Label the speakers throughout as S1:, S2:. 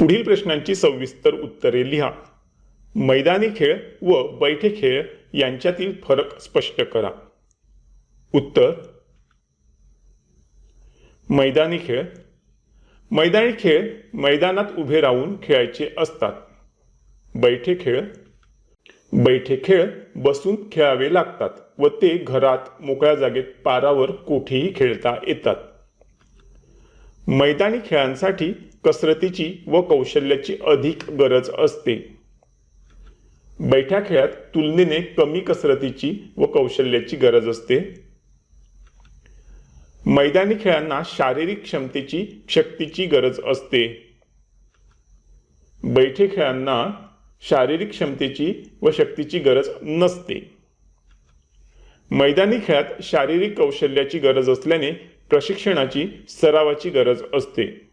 S1: पुढील प्रश्नांची सविस्तर उत्तरे लिहा. मैदानी खेळ व बैठे खेळ यांच्यातील फरक स्पष्ट करा. उत्तर मैदानी खेळ. मैदानी खेळ मैदानात उभे राहून खेळायचे असतात. बैठे खेळ बैठे खेळ बसून खेळावे लागतात व ते घरात मोकळ्या जागेत पारावर कोठेही खेळता येतात. मैदानी खेळांसाठी कसरतीची व कौशल्याची अधिक गरज असते. बैठ्या खेळात तुलनेने कमी कसरतीची व कौशल्याची गरज असते. मैदानी खेळांना शारीरिक क्षमतेची शक्तीची गरज असते. बैठे खेळांना शारीरिक क्षमतेची व शक्तीची गरज नसते. मैदानी खेळात शारीरिक कौशल्याची गरज असल्याने प्रशिक्षणाची सरावाची गरज असते.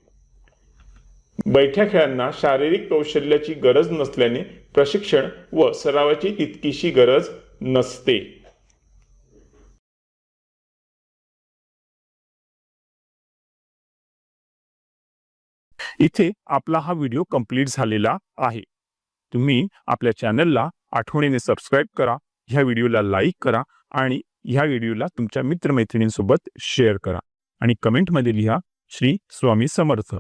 S1: बैठ्या खेळांना शारीरिक कौशल्याची गरज नसल्याने प्रशिक्षण व सरावाची तितकीशी गरज नसते. इथे आपला हा व्हिडिओ कंप्लीट झालेला आहे. तुम्ही आपल्या चॅनलला आठवणीने सबस्क्राईब करा ह्या व्हिडिओला लाईक करा आणि ह्या व्हिडिओला तुमच्या मित्रमैत्रिणींसोबत शेअर करा. आणि कमेंटमध्ये लिहा श्री स्वामी समर्थ.